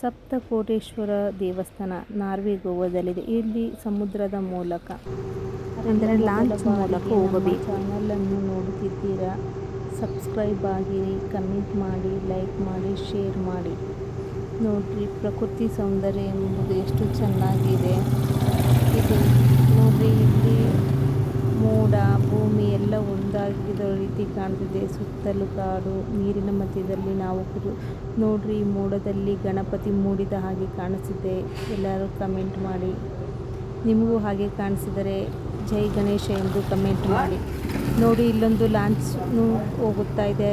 ಸಪ್ತಕೋಟೇಶ್ವರ ದೇವಸ್ಥಾನ ನಾರ್ವೆ ಗೋವಾದಲ್ಲಿದೆ. ಇಲ್ಲಿ ಸಮುದ್ರದ ಮೂಲಕ, ಅಂದರೆ ಲಾಂಚ್ ಮೂಲಕ ಹೋಗಬೇಕು. ಚಾನಲನ್ನು ನೋಡುತ್ತಿದ್ದೀರಾ? ಸಬ್ಸ್ಕ್ರೈಬ್ ಆಗಿರಿ ಕಮೆಂಟ್ ಮಾಡಿ ಲೈಕ್ ಮಾಡಿ ಶೇರ್ ಮಾಡಿ. ನೋಡ್ರಿ, ಪ್ರಕೃತಿ ಸೌಂದರ್ಯ ಎಂಬುದು ಎಷ್ಟು ಚೆನ್ನಾಗಿದೆ. ಇದು ನೋಡ್ರಿ ಭೂಮಿ ಎಲ್ಲ ಒಂದಾಗಿರೋ ರೀತಿ ಕಾಣ್ತಿದೆ. ಸುತ್ತಲೂ ಕಾಡು, ನೀರಿನ ಮಧ್ಯದಲ್ಲಿ ನಾವು ನೋಡ್ರಿ ಮೋಡದಲ್ಲಿ ಗಣಪತಿ ಮೂಡಿದ ಹಾಗೆ ಕಾಣಿಸುತ್ತೆ ಎಲ್ಲರೂ ಕಮೆಂಟ್ ಮಾಡಿ. ನಿಮಗೂ ಹಾಗೆ ಕಾಣಿಸಿದರೆ ಜೈ ಗಣೇಶ ಎಂದು ಕಮೆಂಟ್ ಮಾಡಿ. ನೋಡಿ, ಇಲ್ಲೊಂದು ಲಾಂಚ್ ಹೋಗುತ್ತಾ ಇದೆ.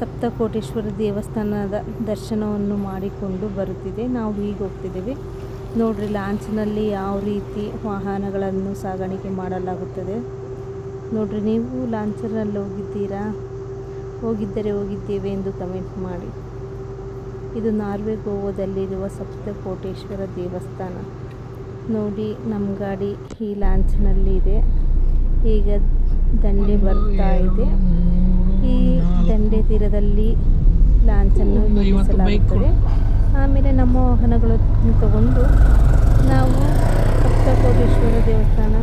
ಸಪ್ತಕೋಟೇಶ್ವರ ದೇವಸ್ಥಾನದ ದರ್ಶನವನ್ನು ಮಾಡಿಕೊಂಡು ಬರುತ್ತಿದೆ. ನಾವು ಈಗ ಹೋಗ್ತಿದ್ದೇವೆ. ನೋಡ್ರಿ, ಲಾಂಚ್ನಲ್ಲಿ ಯಾವ ರೀತಿ ವಾಹನಗಳನ್ನು ಸಾಗಾಣಿಕೆ ಮಾಡಲಾಗುತ್ತದೆ. ನೋಡ್ರಿ, ನೀವು ಲಾಂಚರ್ನಲ್ಲಿ ಹೋಗಿದ್ದೀರಾ? ಹೋಗಿದ್ದರೆ ಹೋಗಿದ್ದೇವೆ ಎಂದು ಕಮೆಂಟ್ ಮಾಡಿ. ಇದು ನಾರ್ವೆ ಗೋವಾದಲ್ಲಿರುವ ಸಪ್ತಕೋಟೇಶ್ವರ ದೇವಸ್ಥಾನ. ನೋಡಿ, ನಮ್ಮ ಗಾಡಿ ಈ ಲಾಂಚ್ನಲ್ಲಿ ಇದೆ. ಈಗ ದಂಡೆ ಬರ್ತಾ ಇದೆ. ಈ ದಂಡೆ ತೀರದಲ್ಲಿ ಲಾಂಚನ್ನು ನಿರ್ಮಿಸಲಾಗುತ್ತದೆ. ಆಮೇಲೆ ನಮ್ಮ ವಾಹನಗಳನ್ನು ತಗೊಂಡು ನಾವು ಸಪ್ತಕೋಟೇಶ್ವರ ದೇವಸ್ಥಾನ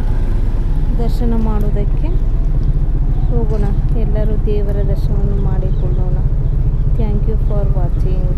ದರ್ಶನ ಮಾಡುವುದಕ್ಕೆ ಹೋಗೋಣ. ಎಲ್ಲರೂ ದೇವರ ದರ್ಶನವನ್ನು ಮಾಡಿಕೊಳ್ಳೋಣ. Thank you for watching